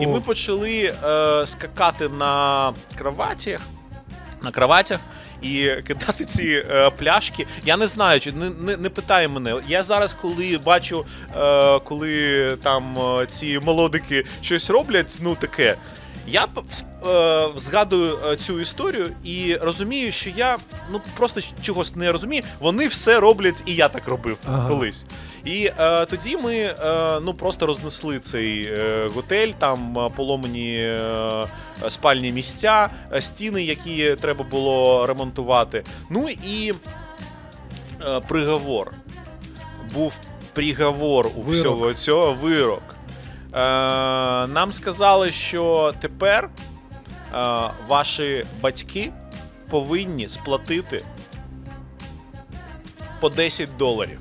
І ми почали е, скакати на кроватях, на кроватях. І кидати ці е, пляшки. Я не знаю, чи не, не, не питай мене. Я зараз, коли бачу, е, коли там е, ці молодики щось роблять, ну таке. Я е, згадую е, цю історію і розумію, що я ну просто чогось не розумію. Вони все роблять, і я так робив Ага. колись. І е, тоді ми е, ну просто рознесли цей е, готель, там е, поломані е, спальні місця, е, стіни, які треба було ремонтувати. Ну і е, приговор. Був приговор у Вирок. всього цього вирок. Е, нам сказали, що тепер е, ваші батьки повинні сплатити по 10 доларів.